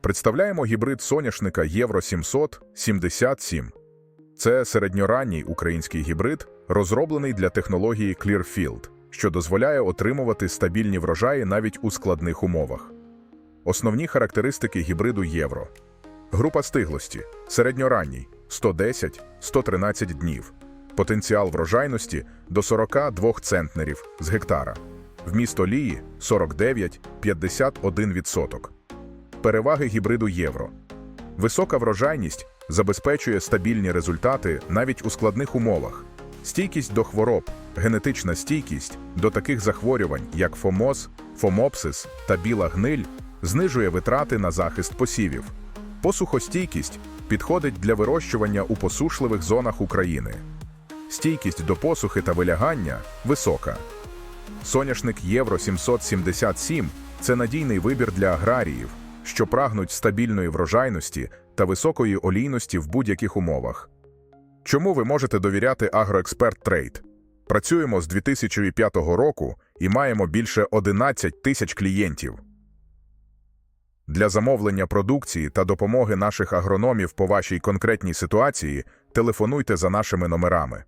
Представляємо гібрид соняшника Євро 700 77. Це середньоранній український гібрид, розроблений для технології Clearfield, що дозволяє отримувати стабільні врожаї навіть у складних умовах. Основні характеристики гібриду Євро. Група стиглості середньоранній 110-113 днів. Потенціал врожайності до 42 центнерів з гектара. Вміст олії 49-51%. Переваги гібриду Євро. Висока врожайність забезпечує стабільні результати навіть у складних умовах. Стійкість до хвороб, генетична стійкість до таких захворювань, як фомоз, фомопсис та біла гниль, знижує витрати на захист посівів. Посухостійкість підходить для вирощування у посушливих зонах України. Стійкість до посухи та вилягання висока. Соняшник Євро 777 це надійний вибір для аграріїв, що прагнуть стабільної врожайності та високої олійності в будь-яких умовах. Чому ви можете довіряти Агроексперт Трейд? Працюємо з 2005 року і маємо більше 11 тисяч клієнтів. Для замовлення продукції та допомоги наших агрономів по вашій конкретній ситуації телефонуйте за нашими номерами.